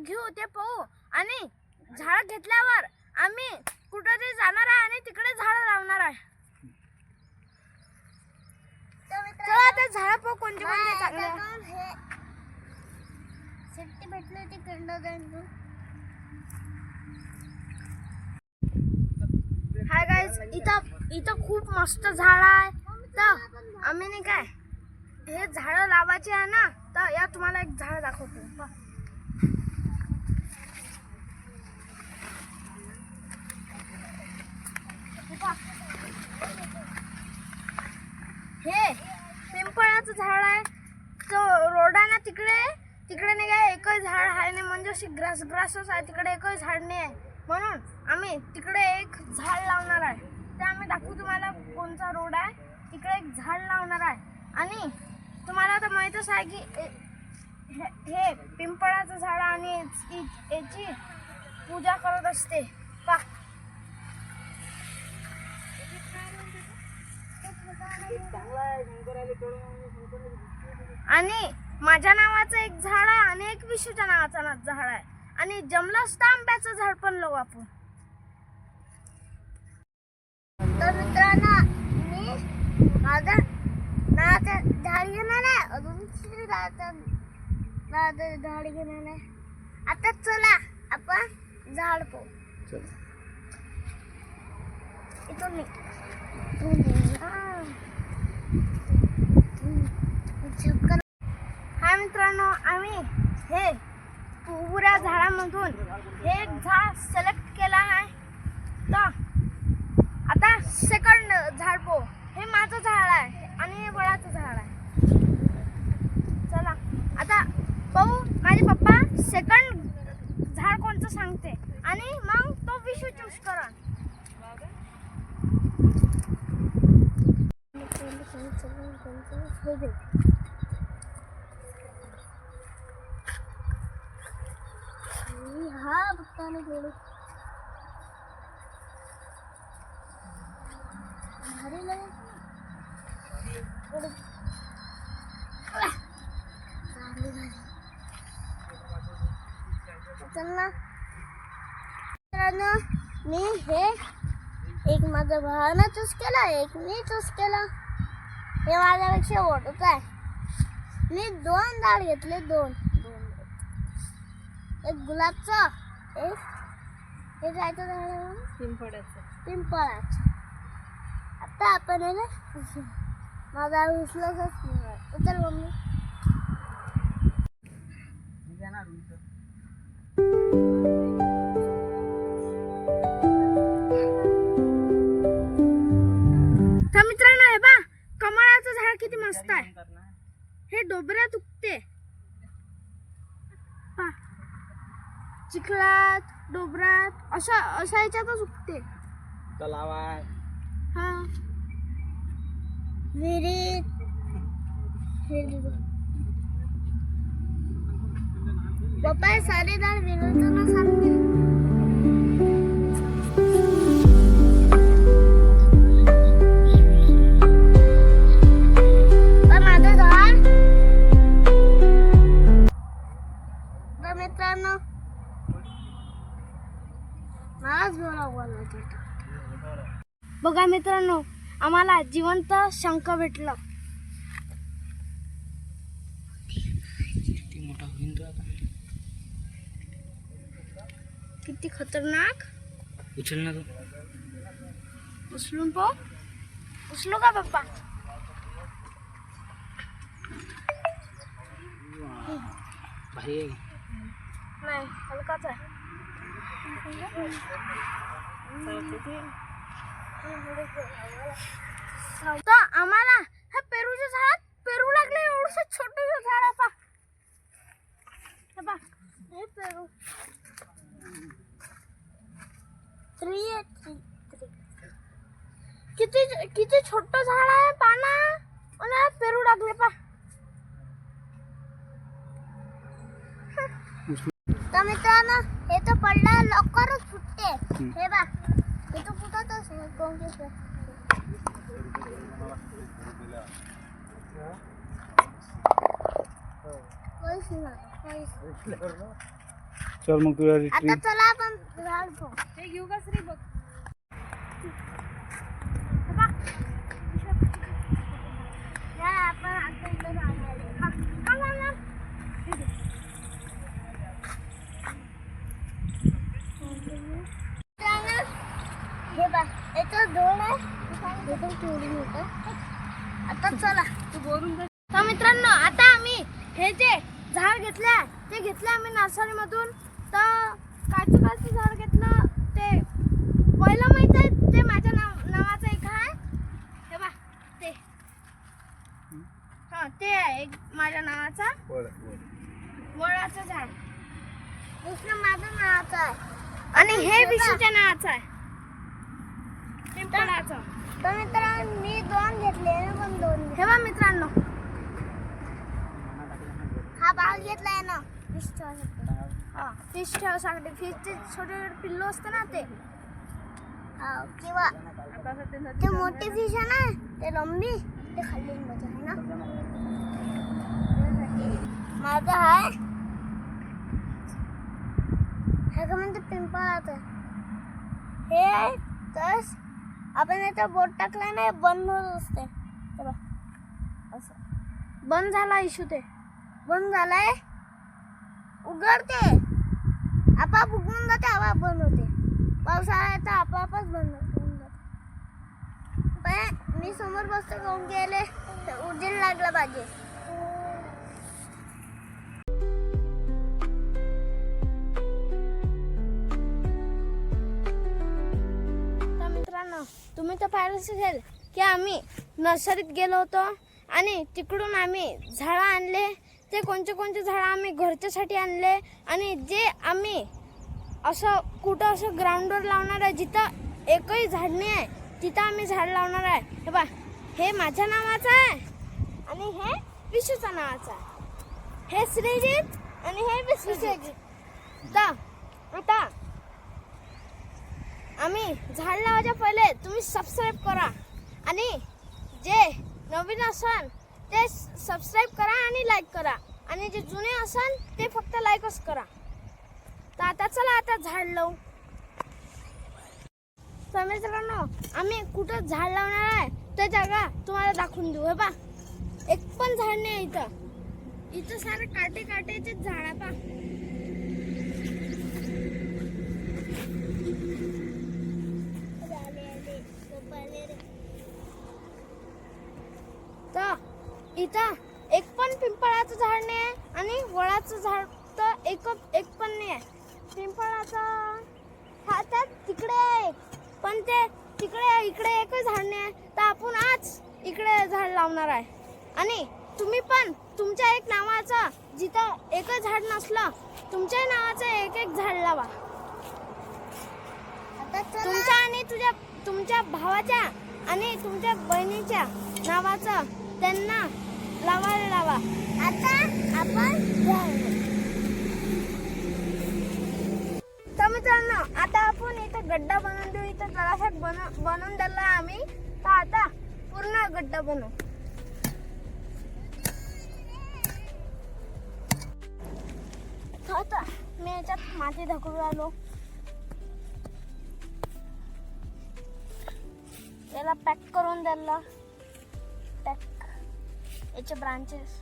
घेऊ ते पाहू. आणि झाड घेतल्यावर आम्ही कुठं तरी जाणार आहे आणि तिकडे झाड लावणार आहे. चला झाड पाहू कोणते कोणते चांगले आहे. सुट्टी भेटली होती कंडोदंड हाय गाईज इथं इथं खूप मस्त झाड आहे. तर आम्ही नाही काय हे झाडं लावायचे आहे ना तर या तुम्हाला एक झाड दाखवतो. हे पिंपळाचं झाड आहे. तो रोड आहे ना तिकडे तिकडे नाही काय एकही झाड आहे नाही म्हणजे अशी ग्रास ग्रासच आहे. तिकडे एकही झाड नाही आहे. म्हणून आम्ही तिकडे एक झाड लावणार आहे. ते आम्ही दाखवू तुम्हाला कोणचा रोड आहे. तिकडे एक झाड लावणार आहे. आणि तुम्हाला तर माहीतच आहे की ए- हे हे पिंपळाचं झाड आणि याची- पूजा करत असते. पा. आणि माझ्या नावाचं एक झाड आहे आणि एक विशूच्या नावाचं ना- झाड आहे. आणि जमलंच तर आंब्याचं झाड पण लावू आपण तर मित्रांनो मी माझं नावाचं झाड घेणार आहे अजून नावाचं झाड घेणार आहे आता चला आपण झाड पाहू. इथून निघ. हा. हाय मित्रांनो आम्ही हे पुऱ्या झाडामधून हे एक झाड सिलेक्ट केलं आहे. तर आता सेकंड झाड पो हे माझं झाड आहे आणि हे वडाचं झाड आहे चला आता पाहू माझे पप्पा सेकंड झाड कोणतं सांगते. आणि मग तो विषू चूज करा. हा पप्पाने थोडं भारी चल. ना मित्रांनो मी हे एक माझ्या भावानं चूज केला एक मी चूज केला. हे माझ्यापेक्षा मोठंच आहे. मी दोन झाड घेतले दोन. दोन एक गुलाबचं एक हे जायचं बघ. पिंपळाचं. पिंपळाचं. आता आपण माझा उचलच उचल मम्मी. आहे. हे डोबऱ्यात उगते. पहा. चिखलात डोबरात अशा अशा ह्याच्यातच उगते. तलावात हा. विहिरीत. पप्पा सारे झाड विहिरीतूनच सांगते. बघा मित्रांनो आम्हाला जिवंत शंख भेटलं. किती खतरनाक. उचल ना तो. उचलून पो उचलू का पप्पा? भारी आहे. नाही हलकाच आहे. तर आम्हाला ह्या पेरूच्या झाडात पेरू लागले, एवढस छोटस झाड पा. हे हे पेरू. Three. किती किती छोट झाड आहे पाना ह्यात पेरू लागले पा. तर मित्रांनो, हे तर पडला, लवकरच फुटते हे बा तर फुटतच नाही नाही. चल मग तुझ्या आता चला आपण झाड. हे घेऊ का श्री बघ या आपण आता इथं झाड आले. हा, हा, हा, हा. मित्रांनो, हे बघ याचं दोन आहे हे पण केवढी मोठं आता चला तर मित्रांनो आता आम्ही हे जे झाड घेतले ते घेतले आम्ही नर्सरीमधून तर कायचं कायचं झाड घेतलं ते पहिलं माहीत आहे ते माझ्या नाव नावाचं एक आहे. हे बा ते. हां ते आहे एक माझ्या नावाचा. वडाचं झाड. दुसरं माझं नावाचं आहे. आणि हे विशूच्या नावाचं आहे. पिंपळाचं. तर मित्रांनो मी दोन घेतले ना पण दोन. हे बा मित्रांनो. हा भाग घेतलाय ना. हा फिश ठेवासाठी फिशचे छोटे छोटे पिल्लू असते ना ते हा, किंवा ते मोठी फिश आहे ना ते लंबी ते खाल्ली मजा आहे ना माझं आहे हे का म्हणते पिंपळाचं हे आहे तर आपण याचा बोट टाकलाय ना हे बंद होत असते हे. असं बंद झाला इशू ते बंद झालाय उघडते. आपाप उघडून जाते आपाप बंद होते. पावसाळ्यात आपापच बंद होऊन जाते. पण मी समोर बसतो घेऊन गेले? तर उजेड लागला पाहिजे. मित्रांनो तुम्ही तर पाहिलं असेल की आम्ही नर्सरीत गेलो होतो आणि तिकडून आम्ही झाडं आणले. ते कोणते कोणते झाडं आम्ही घरच्यासाठी आणले आणि जे आम्ही असं कुठं असं ग्राउंडवर लावणार आहे जिथं एकही झाड नाही आहे तिथं आम्ही झाड लावणार आहे. हे बा हे माझ्या नावाचं आहे आणि हे विशूच्या नावाचं आहे. हे श्रीजित आणि हे विश्वजित तर आता आम्ही झाड लावायच्या पहिले तुम्ही सबस्क्राईब करा. आणि जे नवीन असन ते सबस्क्राईब करा आणि लाईक करा. आणि जे जुने असाल ते फक्त लाईकच करा. तर आता चला आता झाड लावू. तर मित्रांनो आम्ही कुठं झाड लावणार आहे ते जागा तुम्हाला दाखवून देऊ हे पा एक पण झाड नाही इथं. इथं सारे काटे काटेचेच झाड आहे पा तर इथं एक पण पिंपळाचं झाड नाही आहे आणि वडाचं झाड तर एक एक पण नाही आहे पिंपळाचं हा तर तिकडे आहे. पण ते तिकडे इकडे एकच झाड नाही आहे तर आपण आज इकडे झाड लावणार आहे. आणि तुम्ही पण तुमच्या एक नावाचं जिथं एकच झाड नसलं तुमच्या नावाचं एक एक झाड लावा. तुमच्या आणि तुझ्या तुमच्या भावाच्या आणि तुमच्या बहिणीच्या नावाचं त्यांना लावायला लावा. आता आपण तर मित्रांनो आता आपण इथं गड्डा बनवून देऊ. इथं जरासा बनव बनवून दिला आम्ही. तर आता पूर्ण गड्डा बनवू. तर आता मी याच्यात माती ढकलू आलो याला पॅक करून द्यायला याचे ब्रांचेस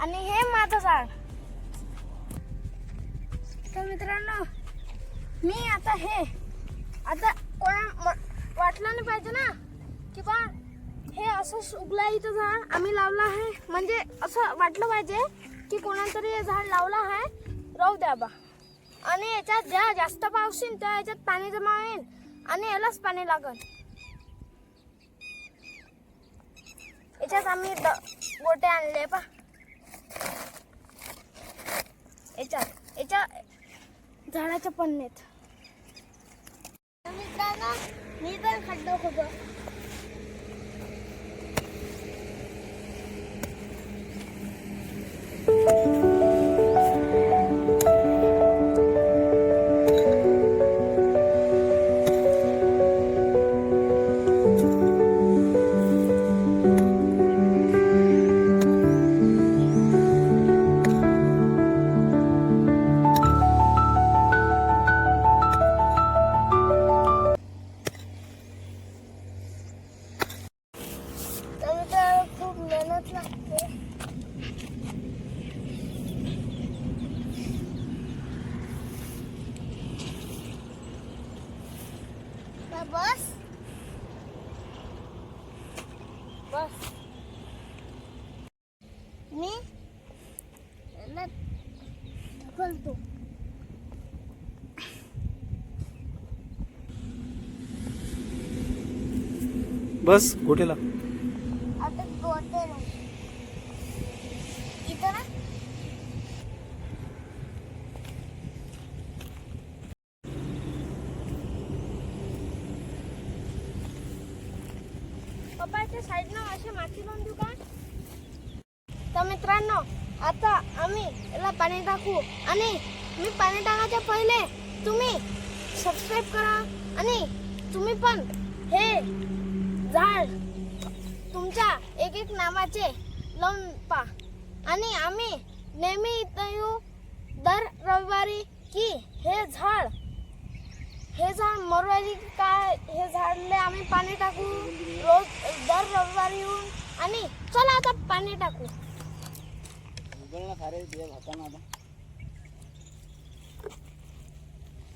आणि हे माझं झाड. तर मित्रांनो मी आता हे आता कोणा वाटलं नाही पाहिजे ना? की बा हे असं उगला इथं झाड. आम्ही लावलं आहे. म्हणजे असं वाटलं पाहिजे की कोणातरी हे झाड लावलं आहे. राहू द्या बा. आणि याच्यात ज्या जास्त पाऊस येईल त्या याच्यात पाणी जमा होईल. आणि यालाच पाणी लागल. याच्यात आम्ही द- गोटे आणले पा याच्यात याच्या झाडाच्या पन्नेत. तर मित्रांनो मी पण खड्डो खोदो देऊ का? तर मित्रांनो आता आम्ही याला पाणी टाकू. आणि मी पाणी टाकायच्या पहिले तुम्ही सबस्क्राईब करा. आणि तुम्ही पण हे झाड. तुमच्या एक एक नावाचे लावून पा. आणि आम्ही नेहमी इथं येऊ. दर रविवारी की हे झाड. हे झाड मरवारी काय? हे झाडले आम्ही पाणी टाकू. रोज दर रविवारी येऊन. आणि चला आता पाणी टाकू.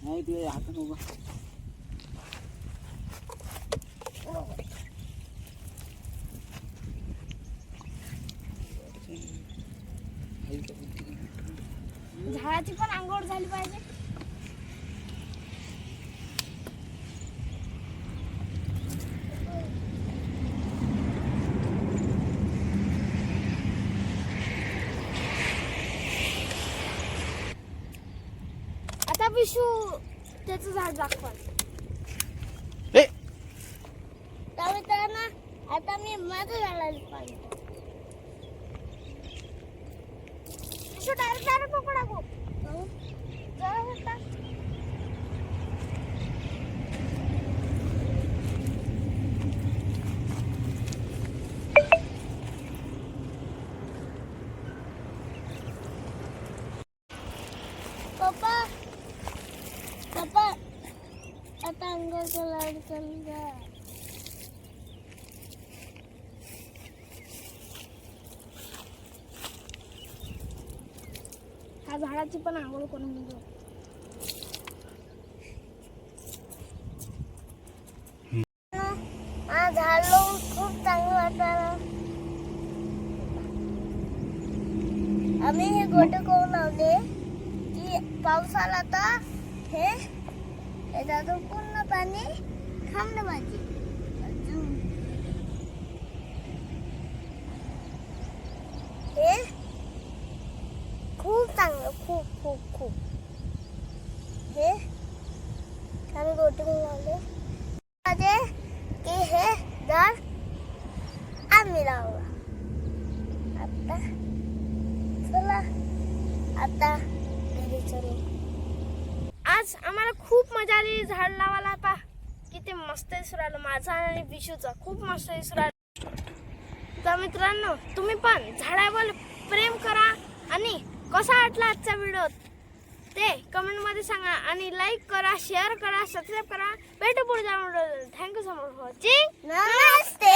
नाही तुझ्या हातानं उभा झाडाची आंघोळ झाली पाहिजे. आता विशू त्याचं झाड दाखवा. तर मित्रांनो आता मी माझं झाडाला पाणी टाकतो. विशू डायरेक्ट डायरेक्ट नको टाकू हं? जरा वर टाक. पप्पा पप्पा आता अंगाचा लाड चल जा ह्या झाडाची पण आंघोळ करून घेतो झाड लावून खूप चांगलं वाटलं आम्ही हे गोटे करून लावले. की पाऊस आला तर हे त्याच्यातून पूर्ण पाणी थांबलं पाहिजे अजून हे खूप चांगलं खूप खूप खूप हे आम्ही गोटे लावले. माझे की हे झाड आम्ही लावलं. आता चला आता घरी चलू. आज आम्हाला खूप मजा आली झाड लावायला पा किती मस्त दिसू राहिलं माझा आणि बिशूचा खूप मस्त दिसू राहिलं. तर मित्रांनो तुम्ही पण झाडावर प्रेम करा आणि कसा वाटला आजचा व्हिडिओ ते कमेंट मध्ये सांगा आणि लाईक करा शेअर करा सबस्क्राईब करा. भेटू पुढच्या video thank you so much for watching Namaste